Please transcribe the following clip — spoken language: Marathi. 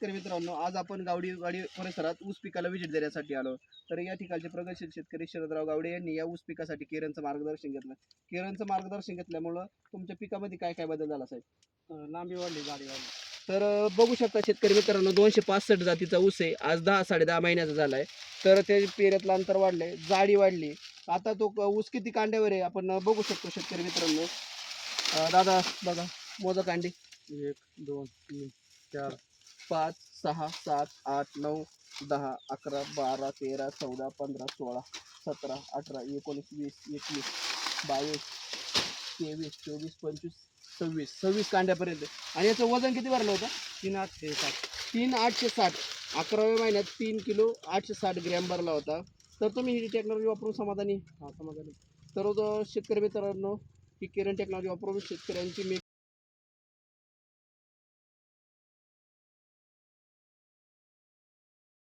शेतकरी मित्रांनो आज आपण गावडी गाडी परिसरात ऊस पिकाला विजिट देण्यासाठी आलो. तर या ठिकाणचे प्रगतशील शेतकरी शरदराव गावडे यांनी या ऊस पिकासाठी केरनचं मार्गदर्शन घेतलं. केरनचं मार्गदर्शन घेतल्यामुळं तुमच्या पिकामध्ये काय काय बदल झाला साहेब? लांबी वाढली जाडी वाढली. तर बघू शकता शेतकरी मित्रांनो दोनशे पासष्ट जातीचा ऊस आहे. आज दहा साडे दहा महिन्याचा झालाय. तर ते पेऱ्यातलं अंतर वाढलंय जाडी वाढली. आता तो ऊस किती कांड्यावर आहे आपण बघू शकतो शेतकरी मित्रांनो. दादा बघा मोजा कांडी. एक दोन तीन चार पाच सहा सात आठ नऊ दहा अकरा बारा तेरा चौदा पंधरा सोळा सतरा अठरा एकोणीस वीस एकवीस बावीस तेवीस चोवीस पंचवीस सव्वीस. सव्वीस कांड्यापर्यंत. आणि याचं वजन किती भरलं होतं? तीन आठशे सात तीन आठशे साठ. अकराव्या महिन्यात तीन किलो आठशे साठ ग्रॅम भरला होता. तर तुम्ही ही टेक्नॉलॉजी वापरून समाधानी? हा समाधानी. तर शेतकरी मित्रांनो ही किरण टेक्नॉलॉजी वापरून शेतकऱ्यांची मी